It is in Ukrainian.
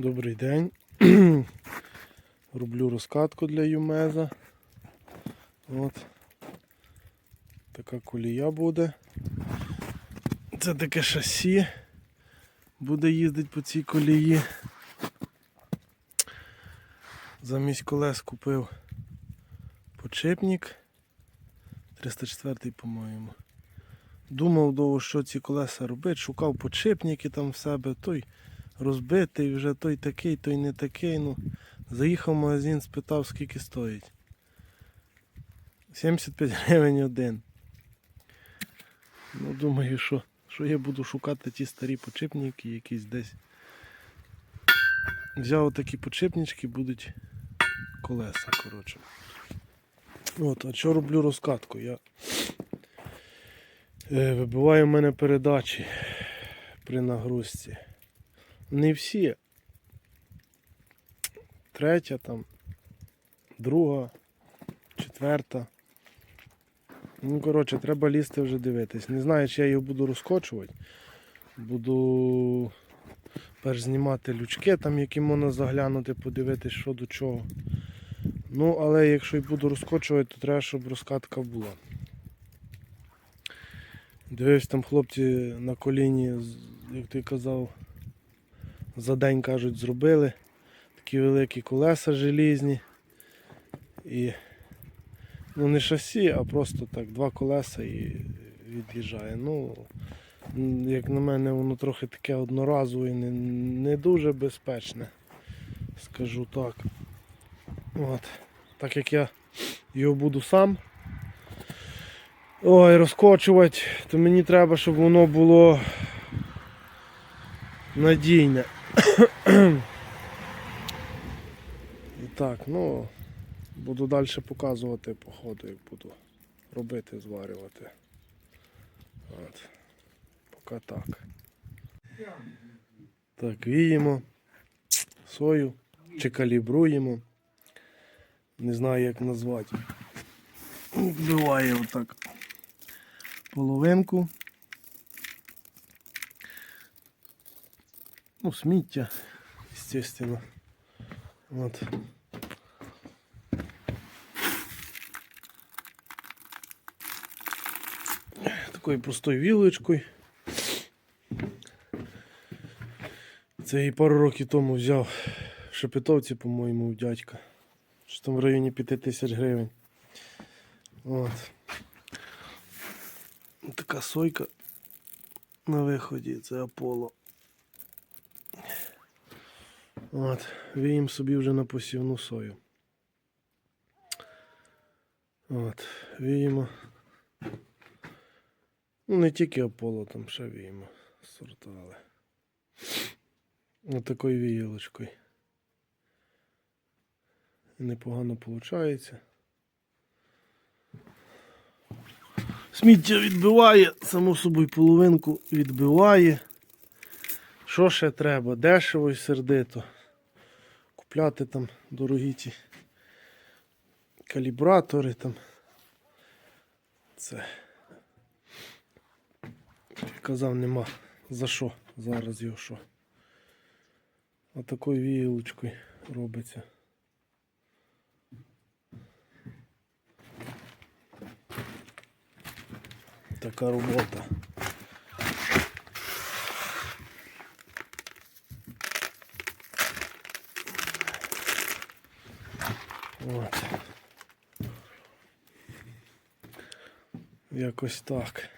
Добрий день. Роблю розкатку для Юмеза. От. Така колія буде. Це таке шасі. Буде їздити по цій колії. Замість колес купив подшипник. 304 по-моєму. Думав довго, що ці колеса робити, шукав подшипники там в себе, той розбитий, вже той такий, той не такий. Ну, заїхав в магазин, спитав, скільки стоїть. 75 гривень один. Ну, думаю, що, що я буду шукати ті старі подшипники, якісь десь. Взяв такі подшипнички, будуть колеса, коротше. От, а що роблю розкатку? Я е, вибиваю в мене передачі при нагрузці. Не всі. Третя там, друга, четверта. Ну, коротше, треба лізти вже дивитись. Не знаю, чи я його буду розкочувати. Буду перш знімати лючки, там, які можна заглянути, подивитись, що до чого. Ну, але якщо й буду розкочувати, то треба, щоб розкатка була. Дивився там хлопці на коліні, як ти казав, за день кажуть, зробили. Такі великі колеса желізні. І ну не шасі, а просто так, два колеса і від'їжджає. Ну, як на мене, воно трохи таке одноразове і не, не дуже безпечне. Скажу так. От. Так як я його буду сам ой, розкочувати, то мені треба, щоб воно було надійне. І так, ну, буду далі показувати по ходу, як буду робити, зварювати. От. Поки так. Так, віємо сою чи калібруємо. Не знаю як назвати. Вбиває отак половинку. Ну, сміття, естественно. От. Такою простою вілочкою. Це її пару років тому взяв Шепетовці, по-моєму, у дядька. Що там в районі 5 тисяч гривень. От. Така сойка на виході, це Аполло. От, віємо собі вже на посівну сою. От, віємо. Ну, не тільки Аполло, там ще віємо сорта, але. Ось такою віялочкою. Непогано виходить. Сміття відбиває, само собою половинку відбиває. Що ще треба? Дешево і сердито. Купляти там дорогі ті калібратори там. Це. Казав, нема за що зараз його що. Отакою віялочкою робиться. Така робота. От. Якось так.